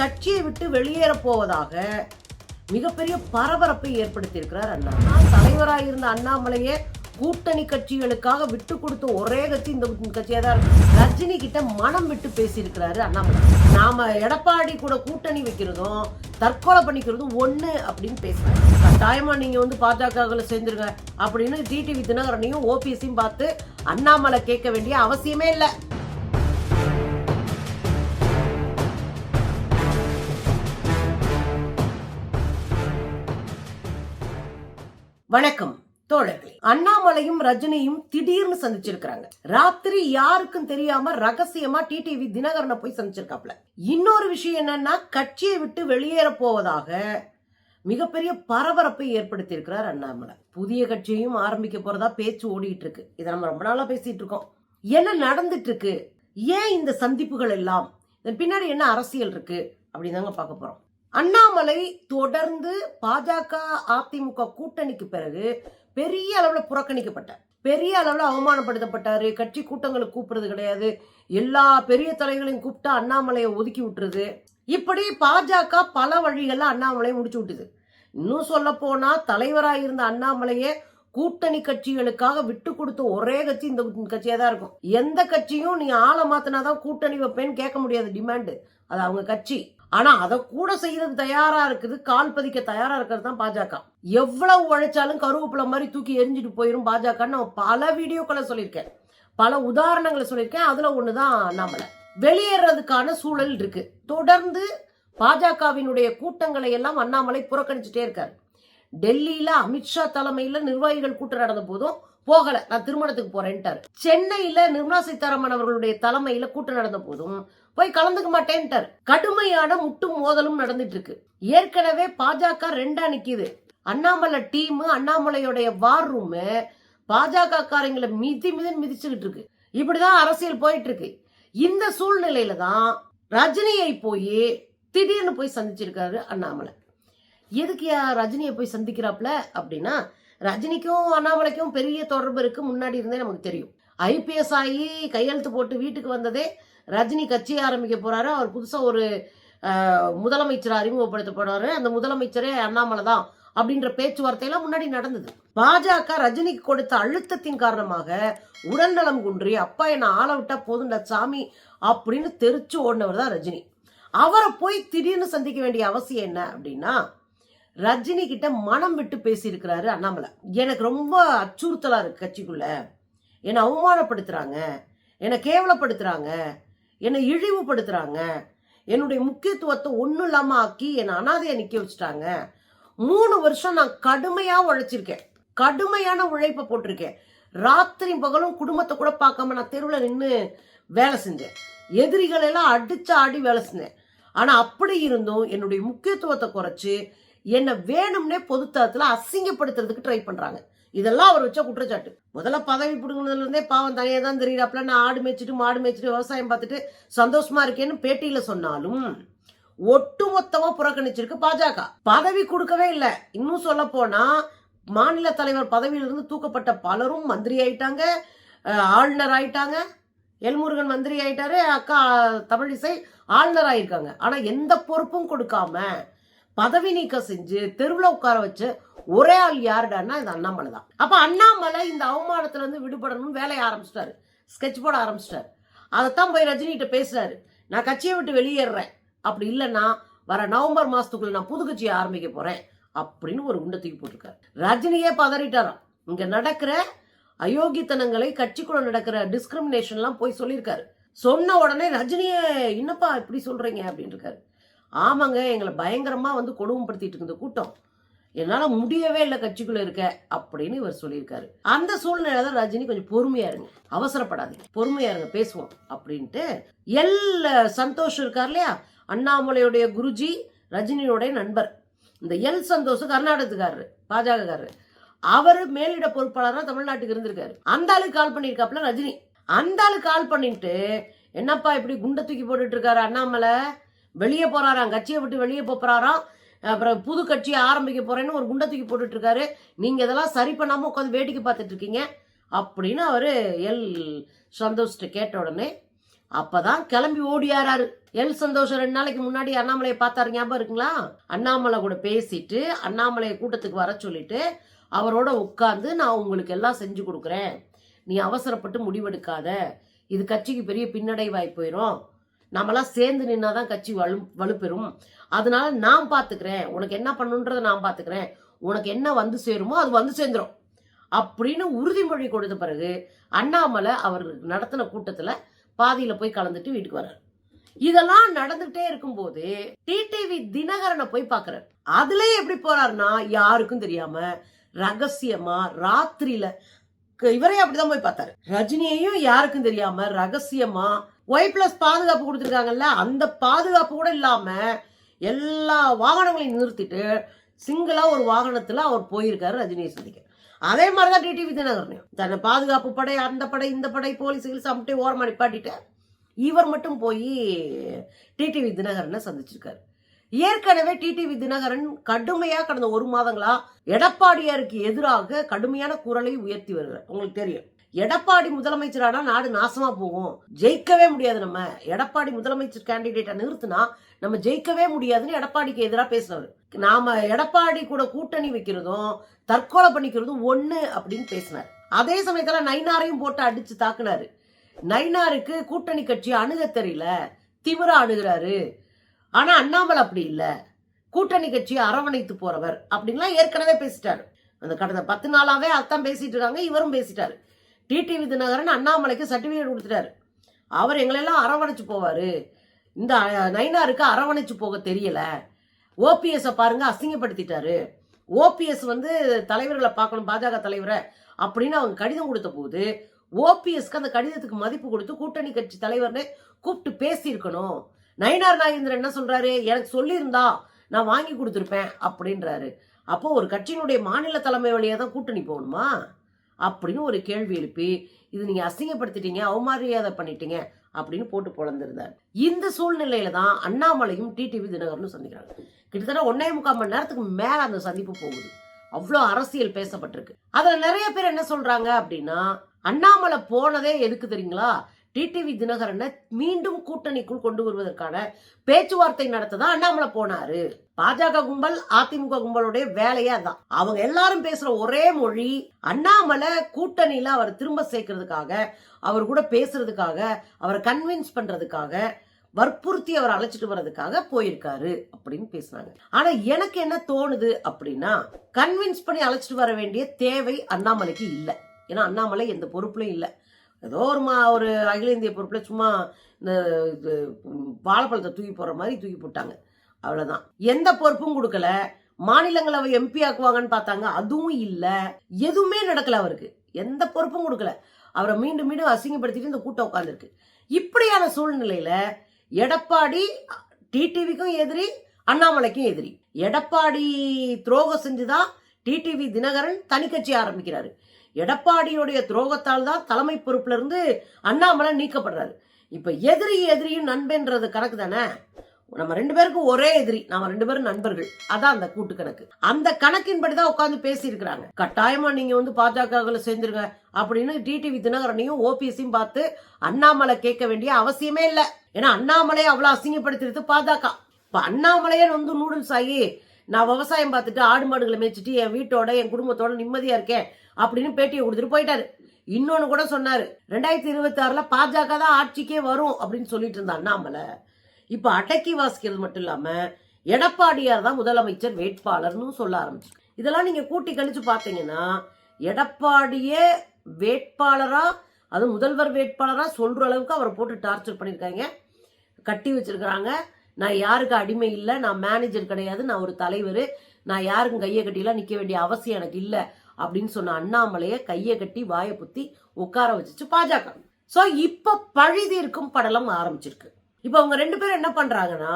கட்சியை விட்டு வெளியேற போவதாக மிகப்பெரிய பரபரப்பை ஏற்படுத்தியிருக்கிறார் அண்ணா. தலைவராக இருந்த அண்ணாமலையே கூட்டணி கட்சிகளுக்காக விட்டு கொடுத்த ஒரே கட்சி இந்த கட்சியாக தான் இருக்கு. ரஜினி கிட்ட மனம் விட்டு பேசியிருக்கிறாரு அண்ணாமலை. நாம எடப்பாடி கூட கூட்டணி வைக்கிறதும் தற்கொலை பண்ணிக்கிறதும் ஒண்ணு அப்படின்னு பேசுறாங்க கட்டாயமா நீங்க வந்து பாஜகவில் சேர்ந்துருங்க அப்படின்னு டிடிவி தினகரனையும் ஓபிஎஸையும் பார்த்து அண்ணாமலை கேட்க வேண்டிய அவசியமே இல்லை. வணக்கம் தோழர்களே. அண்ணாமலையும் ரஜினியும் திடீர்னு சந்திச்சிருக்காங்க ராத்திரி யாருக்கும் தெரியாம ரகசியமா டிடிவி தினகரனை போய் சந்திச்சிருக்காப்ல இன்னொரு விஷயம் என்னன்னா கட்சியை விட்டு வெளியேற போவதாக மிகப்பெரிய பரபரப்பை ஏற்படுத்தி இருக்கிறார் அண்ணாமலை. புதிய கட்சியையும் ஆரம்பிக்க போறதா பேச்சு ஓடிட்டு இருக்கு. இதை நம்ம ரொம்ப நாளா பேசிட்டு இருக்கோம். என்ன நடந்துட்டு இருக்கு? ஏன் இந்த சந்திப்புகள் எல்லாம்? இதன் பின்னாடி என்ன அரசியல் இருக்கு? அப்படின்னு தாங்க பார்க்க போறோம். அண்ணாமலை தொடர்ந்து பாஜக அதிமுக கூட்டணிக்கு பிறகு பெரிய அளவில் புறக்கணிக்கப்பட்டார். பெரிய அளவில் அவமானப்படுத்தப்பட்டார். கட்சி கூட்டங்களுக்கு கூப்பிடுறது கிடையாது. எல்லா பெரிய தலைகளையும் கூப்பிட்டா அண்ணாமலையை ஒதுக்கி விட்டுருது. இப்படி பாஜக பல வழிகளில் அண்ணாமலையை முடிச்சு விட்டுது. இன்னும் சொல்ல போனா தலைவராக இருந்த அண்ணாமலையே கூட்டணி கட்சிகளுக்காக விட்டு கொடுத்த ஒரே கட்சி இந்த கட்சியாக தான் இருக்கும். எந்த கட்சியும் நீ ஆளை மாத்தினாதான் கூட்டணி வைப்பேன்னு கேட்க முடியாது. டிமாண்டு. அது அவங்க கட்சி. ஆனா அதை கூட செய்யறது தயாரா இருக்குது கால் பதிக்க தயாரா இருக்கிறது தான் பாஜக. எவ்வளவு உழைச்சாலும் கருவேப்பிலை மாதிரி தூக்கி எரிஞ்சிட்டு போயிரும் பாஜக நான் பல வீடியோக்களை சொல்லியிருக்கேன். பல உதாரணங்களை சொல்லியிருக்கேன். அதுல ஒண்ணுதான் நம்மளை வெளியேறதுக்கான சூழல் இருக்கு. தொடர்ந்து பாஜகவினுடைய கூட்டங்களை எல்லாம் அண்ணாமலை புறக்கணிச்சுட்டே இருக்காரு. டெல்லியில அமித்ஷா தலைமையில நிர்வாகிகள் கூட்டம் நடந்த போதும் போகல. நான் திருமணத்துக்கு போறேன்ட்டார். சென்னையில நிர்மலா சீதாராமன் அவர்களுடைய தலைமையில கூட்டம் நடந்த போதும் போய் கலந்துக்க மாட்டேன்ட்டார். கடுமையான முட்டும் மோதலும் நடந்துட்டு இருக்கு ஏற்கனவே பாஜக ரெண்டா நிக்குது. அண்ணாமலை டீம் அண்ணாமலையுடைய வார் ரூம் பாஜக காரங்களை மிதி மிதி மிதிச்சுக்கிட்டு இருக்கு இப்படிதான் அரசியல் போயிட்டு இருக்கு இந்த சூழ்நிலையில தான் ரஜினியை போய் திடீர்னு போய் சந்திச்சிருக்காரு அண்ணாமலை. எதுக்கு யா ரஜினியை போய் சந்திக்கிறாப்ல அப்படின்னா ரஜினிக்கும் அண்ணாமலைக்கும் பெரிய தொடர்பு இருக்கு. முன்னாடி இருந்தே நமக்கு தெரியும். ஐபிஎஸ் ஆகி கையெழுத்து போட்டு வீட்டுக்கு வந்ததே ரஜினி கட்சி ஆரம்பிக்க போறாரு. அவர் புதுசா ஒரு முதலமைச்சர் அறிமுகப்படுத்த போறாரு. அந்த முதலமைச்சரே அண்ணாமலை தான் அப்படின்ற பேச்சுவார்த்தையெல்லாம் முன்னாடி நடந்தது. பாஜக ரஜினிக்கு கொடுத்த அழுத்தத்தின் காரணமாக உடல்நலம் குன்றி அப்பா என்ன ஆள விட்டா போதுண்டா சாமி அப்படின்னு தெரிச்சு ஓடினவர் தான் ரஜினி. அவரை போய் திடீர்னு சந்திக்க வேண்டிய அவசியம் என்ன அப்படின்னா ரஜினி கிட்ட மனம் விட்டு பேசியிருக்கிறாரு அண்ணாமலை. எனக்கு ரொம்ப அச்சுறுத்தலாக இருக்கு கட்சிக்குள்ள. என்னை அவமானப்படுத்துகிறாங்க என்னை கேவலப்படுத்துகிறாங்க என்னை இழிவுபடுத்துகிறாங்க என்னுடைய முக்கியத்துவத்தை ஒன்றும் இல்லாமல் ஆக்கி என்னை அனாதையை நிற்க வச்சுட்டாங்க. மூணு வருஷம் நான் கடுமையாக உழைச்சிருக்கேன். கடுமையான உழைப்பை போட்டிருக்கேன். ராத்திரி பகலும் குடும்பத்தை கூட பார்க்காம நான் தெருவில் நின்று வேலை செஞ்சேன். எதிரிகளெல்லாம் அடித்து ஆடி வேலை செஞ்சேன். ஆனால் அப்படி இருந்தும் என்னுடைய முக்கியத்துவத்தை குறைச்சி என்னை வேணும்னே பொதுத்தளத்தில் அசிங்கப்படுத்துறதுக்கு ட்ரை பண்ணுறாங்க இதெல்லாம் அவர் வச்ச குற்றச்சாட்டு. முதல்ல பதவி பிடுங்கினதுல இருந்தே பாவம் தனியாக தான் தெரியுறாப்புல நான் ஆடு மேய்ச்சிட்டு மாடு மேய்ச்சிட்டு விவசாயம் பார்த்துட்டு சந்தோஷமா இருக்கேன்னு பேட்டியில் சொன்னாலும் ஒட்டுமொத்தமாக புறக்கணிச்சிருக்கு பாஜக. பதவி கொடுக்கவே இல்லை. இன்னும் சொல்ல போனால் மாநில தலைவர் பதவியிலிருந்து தூக்கப்பட்ட பலரும் மந்திரி ஆயிட்டாங்க. ஆளுநர் ஆயிட்டாங்க. எல்முருகன் மந்திரி ஆயிட்டாரு. அக்கா தமிழிசை ஆளுநர் ஆயிருக்காங்க. ஆனால் எந்த பொறுப்பும் கொடுக்காம பதவி நீக்கம் செஞ்சு தெருவில் உட்கார வச்சு ஒரே ஆள் யாருடான்னா இது அண்ணாமலை தான். அப்போ அண்ணாமலை இந்த அவமானத்துல இருந்து விடுபடணும்னு வேலையை ஆரம்பிச்சிட்டாரு. ஸ்கெட்ச் போட ஆரம்பிச்சிட்டாரு. அதைத்தான் போய் ரஜினிகிட்ட பேசுறாரு. நான் கட்சியை விட்டு வெளியேறேன். அப்படி இல்லைன்னா வர நவம்பர் மாசத்துக்குள்ள நான் புது கட்சியை ஆரம்பிக்க போறேன் அப்படின்னு ஒரு குண்டை போட்டிருக்காரு. ரஜினியே பதறிட்டாராம். இங்க நடக்கிற அயோக்கியத்தனங்களை கட்சிக்குள்ள நடக்கிற டிஸ்கிரிமினேஷன்லாம் போய் சொல்லியிருக்காரு. சொன்ன உடனே ரஜினியே என்னப்பா இப்படி சொல்றீங்க? அப்படின்னு இருக்காரு. ஆமாங்க எங்களை பயங்கரமாக வந்து கொடுமைப்படுத்திட்டு இருந்த கூட்டம். என்னால் முடியவே இல்லை கட்சிக்குள்ளே இருக்க அப்படின்னு இவர் சொல்லியிருக்காரு. அந்த சூழ்நிலை தான் ரஜினி கொஞ்சம் பொறுமையா இருங்க. அவசரப்படாதீங்க. பொறுமையா இருங்க பேசுவோம் அப்படின்ட்டு எல்லா சந்தோஷ் இருக்கார் இல்லையா? அண்ணாமலையுடைய குருஜி ரஜினியோடைய நண்பர். இந்த எல் சந்தோஷ் கர்நாடகத்துக்காரரு பாஜகக்காரரு. அவர் மேலிட பொறுப்பாளராக தமிழ்நாட்டுக்கு இருந்திருக்காரு. அந்த ஆளுக்கு கால் பண்ணியிருக்காப்புல ரஜினி. அந்த ஆளு கால் பண்ணிட்டு என்னப்பா இப்படி குண்டை தூக்கி போட்டுட்டு இருக்காரு அண்ணாமலை? வெளியே போகிறாராம் கட்சியை விட்டு வெளியே போகிறாராம் அப்புறம் புது கட்சியை ஆரம்பிக்க போகிறேன்னு ஒரு குண்டை தூக்கி போட்டுட்டு நீங்கள் இதெல்லாம் சரி பண்ணாமல் உட்காந்து வேடிக்கை பார்த்துட்ருக்கீங்க. அப்படின்னு அவர் எல். சந்தோஷ்ட கேட்ட உடனே அப்போ தான் கிளம்பி ஓடியாராரு. எல். சந்தோஷம் ரெண்டு நாளைக்கு முன்னாடி அண்ணாமலையை பார்த்தாரு. ஞாபகம் இருக்குங்களா? அண்ணாமலை கூட பேசிட்டு அண்ணாமலையை கூட்டத்துக்கு வர சொல்லிட்டு அவரோட உட்காந்து நான் உங்களுக்கு எல்லாம் செஞ்சு கொடுக்குறேன். நீ அவசரப்பட்டு முடிவெடுக்காத. இது கட்சிக்கு பெரிய பின்னடைவாய் போயிடும் நாமெல்லாம் சேர்ந்து நின்னாதான் கட்சி வலு வலுப்பெறும். அதனால நான் பார்த்துக்கிறேன் உனக்கு என்ன பண்ணுன்றதை நான் பார்த்துக்கிறேன் உனக்கு என்ன வந்து சேருமோ அது வந்து சேர்ந்துரும். அப்படின்னு உறுதிமொழி கொடுத்த பிறகு அண்ணாமலை அவர் நடத்தின கூட்டத்தில் பாதியில் போய் கலந்துட்டு வீட்டுக்கு வர்றார். இதெல்லாம் நடந்துகிட்டே இருக்கும்போது டிடிவி தினகரனை போய் பாக்குறாரு. அதுல எப்படி போறாருன்னா யாருக்கும் தெரியாம ரகசியமா ராத்திரியில இவரே அப்படிதான் போய் பார்த்தாரு. ரஜினியையும் யாருக்கும் தெரியாம ரகசியமா ஒய் பிளஸ் பாதுகாப்பு கொடுத்துருக்காங்கல்ல அந்த பாதுகாப்பு கூட இல்லாமல் எல்லா வாகனங்களையும் நிறுத்திட்டு சிங்கிளாக ஒரு வாகனத்தில் அவர் போயிருக்காரு ரஜினியை சந்திக்க. அதே மாதிரி தான் டிடிவி தினகரனையும். தன்னை பாதுகாப்பு படை அந்த படை இந்த படை போலீஸ் கிலீஸ் அப்படியே ஓரமா நிப்பாட்டிட்டு இவர் மட்டும் போய் டிடிவி தினகரனை சந்திச்சிருக்காரு. ஏற்கனவே டிடிவி தினகரன் கடுமையாக கடந்த ஒரு மாதங்களா எடப்பாடியாருக்கு எதிராக கடுமையான குரலை உயர்த்தி வருகிறார். உங்களுக்கு தெரியும். எடப்பாடி முதலமைச்சரானா நாடு நாசமா போகும். ஜெயிக்கவே முடியாது நம்ம. எடப்பாடி முதலமைச்சர் கேண்டிடேட்டை நிறுத்தினா நம்ம ஜெயிக்கவே முடியாதுன்னு எடப்பாடிக்கு எதிராக பேசினவர் நாம எடப்பாடி கூட கூட்டணி வைக்கிறதும் தற்கொலை பண்ணிக்கிறதும் ஒண்ணு அப்படின்னு பேசினார். அதே சமயத்துல நைனாரையும் போட்டு அடிச்சு தாக்குனாரு. நைனாருக்கு கூட்டணி கட்சி அணுக தெரியல. திமிரா அணுகிறாரு. ஆனா அண்ணாமலை அப்படி இல்லை. கூட்டணி கட்சியை அரவணைத்து போறவர் அப்படின்லாம் ஏற்கனவே பேசிட்டாரு. அந்த கடந்த பத்து நாளாவே அதான் பேசிட்டு இருக்காங்க இவரும் பேசிட்டாரு. டிடிவி தினகரன் அண்ணாமலைக்கு சர்டிஃபிகேட் கொடுத்துட்டாரு. அவர் எங்களெல்லாம் அரவணைச்சு போவார். இந்த நைனாருக்கு அரவணைச்சு போக தெரியல. ஓபிஎஸை பாருங்கள் அசிங்கப்படுத்திட்டாரு. ஓபிஎஸ் வந்து தலைவர்களை பார்க்கணும் பாஜக தலைவரை அப்படின்னு அவங்க கடிதம் கொடுத்த போது ஓபிஎஸ்க்கு அந்த கடிதத்துக்கு மதிப்பு கொடுத்து கூட்டணி கட்சி தலைவர்னு கூப்பிட்டு பேசியிருக்கணும். நயினார் நாகேந்திரன் என்ன சொல்றாரு? எனக்கு சொல்லியிருந்தா நான் வாங்கி கொடுத்துருப்பேன் அப்படின்றாரு. அப்போ ஒரு கட்சியினுடைய மாநில தலைமை வழியாக தான் கூட்டணி போகணுமா? அப்படின்னு ஒரு கேள்வி எழுப்பி இது நீங்கள் அசிங்கப்படுத்திட்டீங்க அவமரியாதை பண்ணிட்டீங்க அப்படின்னு போட்டு பொழந்திருந்தார் இந்த சூழ்நிலையில தான் அண்ணாமலையும் டிடிவி தினகரனும் சந்திக்கிறாங்க. கிட்டத்தட்ட ஒன்னே முக்கால் மணி நேரத்துக்கு மேல அந்த சந்திப்பு போகுது. அவ்வளோ அரசியல் பேசப்பட்டிருக்கு. அதில் நிறைய பேர் என்ன சொல்றாங்க அப்படின்னா அண்ணாமலை போனதே எதுக்கு தெரியுங்களா? டிடிவி தினகரனை மீண்டும் கூட்டணிக்குள் கொண்டு வருவதற்கான பேச்சுவார்த்தை நடத்த தான் அண்ணாமலை போனாரு. பாஜக கும்பல் அதிமுக கும்பலுடைய வேலையே அதான். அவங்க எல்லாரும் பேசுற ஒரே மொழி அண்ணாமலை கூட்டணியில அவர் திரும்ப சேர்க்கறதுக்காக அவர் கூட பேசுறதுக்காக அவரை கன்வின்ஸ் பண்றதுக்காக வற்புறுத்தி அவர் அழைச்சிட்டு வர்றதுக்காக போயிருக்காரு அப்படின்னு பேசுனாங்க ஆனா எனக்கு என்ன தோணுது அப்படின்னா கன்வின்ஸ் பண்ணி அழைச்சிட்டு வர வேண்டிய தேவை அண்ணாமலைக்கு இல்லை. ஏன்னா அண்ணாமலை எந்த பொறுப்புலையும் இல்லை. ஏதோ ஒரு மா ஒரு அகில இந்திய பொறுப்பில் சும்மா இந்த இது, வாழைப்பழத்தை தூக்கி போடுற மாதிரி தூக்கி போட்டாங்க. அவ்வளோதான் எந்த பொறுப்பும் கொடுக்கல. மாநிலங்களவை எம்பி ஆக்குவாங்கன்னு பார்த்தாங்க. அதுவும் இல்லை. எதுவுமே நடக்கல அவருக்கு. எந்த பொறுப்பும் கொடுக்கல. அவரை மீண்டும் மீண்டும் அசிங்கப்படுத்திட்டு இந்த கூட்டம் உட்காந்துருக்கு இப்படியான சூழ்நிலையில் எடப்பாடி டிடிவிக்கும் எதிரி அண்ணாமலைக்கும் எதிரி. எடப்பாடி துரோகம் செஞ்சுதான் டிடிவி தினகரன் தனி கட்சி ஆரம்பிக்கிறாரு. எடப்பாடியுடைய துரோகத்தால் தான் தலைமை பொறுப்புல இருந்து அண்ணாமலை நீக்கப்படுறாரு. இப்ப எதிரி எதிரியும் நண்பன்றது கணக்கு தானே? நம்ம ரெண்டு பேருக்கும் ஒரே எதிரி நாம ரெண்டு பேரும் நண்பர்கள். அதான் அந்த கூட்டு கணக்கு. அந்த கணக்கின்படி தான் உட்காந்து பேசி இருக்கிறாங்க கட்டாயமா நீங்க வந்து பாஜகவில் சேர்ந்துருங்க அப்படின்னு டிடிவி தினகரனையும் ஓபிஎஸையும் பார்த்து அண்ணாமலை கேட்க வேண்டிய அவசியமே இல்லை. ஏன்னா அண்ணாமலையை அவ்வளவு அசிங்கப்படுத்திடுது பாஜக. இப்ப அண்ணாமலையே வந்து நூடுல்ஸ் ஆகி நான் விவசாயம் பார்த்துட்டு ஆடு மாடுகளை மேய்ச்சிட்டு என் வீட்டோட என் குடும்பத்தோட நிம்மதியா இருக்கேன் அப்படின்னு பேட்டியை கொடுத்துட்டு போயிட்டாரு. இன்னொன்னு கூட சொன்னாரு ரெண்டாயிரத்தி இருபத்தி ஆறுல பாஜக தான் ஆட்சிக்கே வரும் அப்படின்னு சொல்லிட்டு இருந்தா அண்ணாமலை இப்ப அடக்கி வாசிக்கிறது மட்டும் இல்லாம எடப்பாடியார் தான் முதலமைச்சர் வேட்பாளர்னு சொல்ல ஆரம்பிச்சு இதெல்லாம் நீங்க கூட்டி கழிச்சு பாத்தீங்கன்னா எடப்பாடியே வேட்பாளரா அது முதல்வர் வேட்பாளராக சொல்கிற அளவுக்கு அவரை போட்டு டார்ச்சர் பண்ணியிருக்காங்க கட்டி வச்சிருக்கிறாங்க. நான் யாருக்கு அடிமை இல்லை நான் மேனேஜர் கிடையாது நான் ஒரு தலைவர் நான் யாருக்கும் கையை கட்டிலாம் நிற்க வேண்டிய அவசியம் எனக்கு இல்லை அப்படின்னு சொன்ன அண்ணாமலையை கையை கட்டி வாயை புத்தி உட்கார வச்சுச்சு பாஜக. ஸோ இப்போ பழுதீர்க்கும் படலம் ஆரம்பிச்சிருக்கு. இப்போ அவங்க ரெண்டு பேரும் என்ன பண்ணுறாங்கன்னா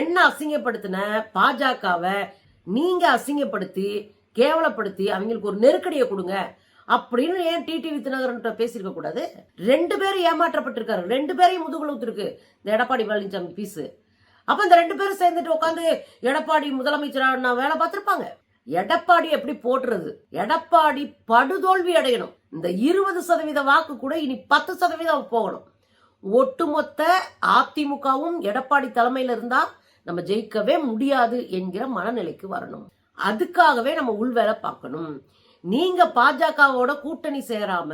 என்ன அசிங்கப்படுத்தின பாஜகவை நீங்கள் அசிங்கப்படுத்தி கேவலப்படுத்தி அவங்களுக்கு ஒரு நெருக்கடியை கொடுங்க அப்படின்னு ஏன் டிடி தினகரன் பேசியிருக்க கூடாது? ரெண்டு பேரும் ஏமாற்றப்பட்டிருக்காரு. ரெண்டு பேரையும் முதுகுல ஊத்துருக்கு. இந்த எடப்பாடி பழனிசாமி பீஸு. அப்ப இந்த ரெண்டு பேரும் சேர்ந்துட்டு உட்காந்து எடப்பாடி முதலமைச்சர் நான் வேலை பார்த்திருப்பாங்க. எடப்பாடி எப்படி போட்டுறது? எடப்பாடி படுதோல்வி அடையணும். இந்த இருபது சதவீத வாக்கு கூட இனி பத்து சதவீதம் போகணும். ஒட்டுமொத்த அதிமுகவும் எடப்பாடி தலைமையில இருந்தா நம்ம ஜெயிக்கவே முடியாது என்கிற மனநிலைக்கு வரணும். அதுக்காகவே நம்ம உள்வேலை பார்க்கணும். நீங்க பாஜகவோட கூட்டணி சேராம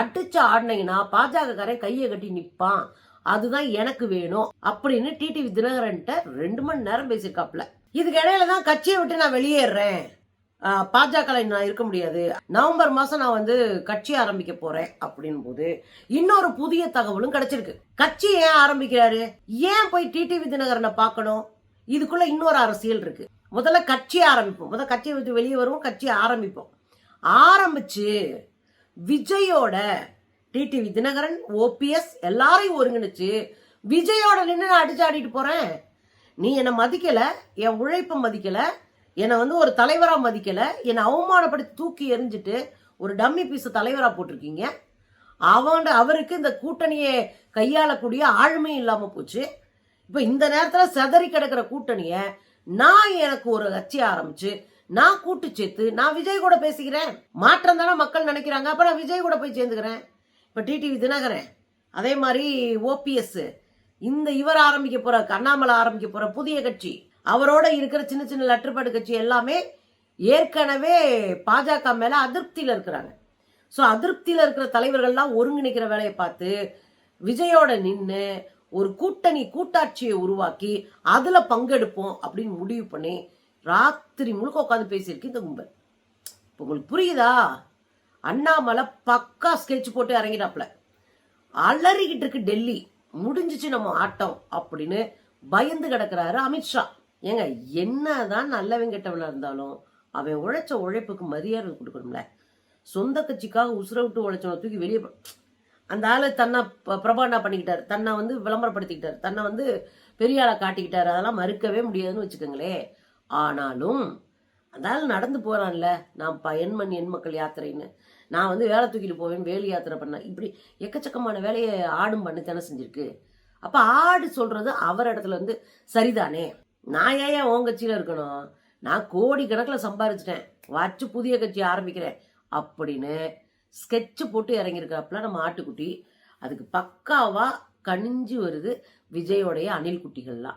அடிச்சு ஆடினீங்கன்னா பாஜக காரன் கையை கட்டி நிற்பான் அதுதான் எனக்கு வேணும் அப்படின்னு டிடிவி தினகரன்ட்ட ரெண்டு மணி நேரம் பேசியிருக்காப்ல இதுக்கு இடையில தான் கட்சியை விட்டு நான் வெளியேறேன். பாஜக நான் இருக்க முடியாது. நவம்பர் மாதம் நான் வந்து கட்சி ஆரம்பிக்க போறேன் அப்படின் போது இன்னொரு புதிய தகவலும் கிடைச்சிருக்கு. கட்சி ஏன் ஆரம்பிக்கிறாரு? ஏன் போய் டிடிவி தினகரனை பார்க்கணும்? இதுக்குள்ள இன்னொரு அரசியல் இருக்கு. முதல்ல கட்சி ஆரம்பிப்போம். முதல்ல கட்சியை விட்டு வெளியே வருவோம் கட்சி ஆரம்பிப்போம். ஆரம்பிச்சு விஜயோட டிடிவி தினகரன் ஓபிஎஸ் எல்லாரையும் ஒருங்கிணைச்சு விஜயோட நின்று நான் அடிச்சாடிட்டு போறேன். நீ என்னை மதிக்கல என் உழைப்பை மதிக்கல என்னை வந்து ஒரு தலைவராக மதிக்கல என்னை அவமானப்படுத்தி தூக்கி எறிஞ்சிட்டு ஒரு டம்மி பீஸ் தலைவராக போட்டிருக்கீங்க. அவன் அவருக்கு இந்த கூட்டணியை கையாளக்கூடிய ஆழ்மையும் இல்லாமல் போச்சு. இப்போ இந்த நேரத்தில் சிதறி கிடக்கிற கூட்டணியை நான் எனக்கு ஒரு கட்சி ஆரம்பிச்சு நான் கூட்டு சேர்த்து நான் விஜய் கூட பேசிக்கிறேன். மாற்றம் தானே மக்கள் நினைக்கிறாங்க. அப்புறம் நான் விஜய் கூட போய் சேர்ந்துக்கிறேன். இப்போ டிடிவி தினகரன் அதே மாதிரி ஓபிஎஸ் இந்த இவர் ஆரம்பிக்க போகிற அண்ணாமலை ஆரம்பிக்க போகிற புதிய கட்சி அவரோட இருக்கிற சின்ன சின்ன லெட்டர்பாடு கட்சி எல்லாமே ஏற்கனவே பாஜக மேலே அதிருப்தியில் இருக்கிறாங்க. ஸோ அதிருப்தியில் இருக்கிற தலைவர்கள்லாம் ஒருங்கிணைக்கிற வேலையை பார்த்து விஜயோட நின்று ஒரு கூட்டணி கூட்டாட்சியை உருவாக்கி அதில் பங்கெடுப்போம் அப்படின்னு முடிவு பண்ணி ராத்திரி முழுக்க உட்காந்து பேசியிருக்கு இந்த கும்பல். இப்போ உங்களுக்கு புரியுதா? அண்ணாமலை பக்கா ஸ்கெட்ச் போட்டு இறங்கிட்டாப்ல அலறிக்கிட்டு இருக்கு டெல்லி. முடிஞ்சிச்சு நம்ம ஆட்டம் அப்படின்னு பயந்து கிடக்குறாரு அமித்ஷா ஏங்க என்னதான் நல்லவன் கெட்டவனா இருந்தாலும் அவன் உழைச்ச உழைப்புக்கு மரியாதை கொடுக்கணும்ல. சொந்த கட்சிக்காக உசுர விட்டு உழைச்சவனை தூக்கி வெளியே போ- அந்த ஆளு தன்னை ப- பிரபாண்டா பண்ணிக்கிட்டார்? தன்னை வந்து விளம்பரப்படுத்திக்கிட்டார். தன்னை வந்து பெரிய ஆளை காட்டிக்கிட்டார். அதெல்லாம் மறுக்கவே முடியாதுன்னு வச்சுக்கோங்களே. ஆனாலும் அந்த ஆள் நடந்து போறான்ல. நான் பயன்மண் எண்மக்கள் எண் மக்கள் யாத்திரைன்னு. நான் வந்து வேலை தூக்கிட்டு போவேன் வேலி யாத்திரை பண்ணேன் இப்படி எக்கச்சக்கமான வேலையை ஆடும் பண்ணி தானே செஞ்சிருக்கு. அப்போ ஆடு சொல்கிறது அவர் இடத்துல வந்து சரிதானே? நான் ஏன் ஏன் உன் கட்சியில் இருக்கணும்? நான் கோடி கணக்கில் சம்பாரிச்சிட்டேன். வச்சு புதிய கட்சி ஆரம்பிக்கிறேன். அப்படின்னு ஸ்கெட்சு போட்டு இறங்கியிருக்காப்புல நம்ம ஆட்டுக்குட்டி. அதுக்கு பக்காவாக கணிஞ்சு வருது விஜயோடைய அணில் குட்டிகள்லாம்.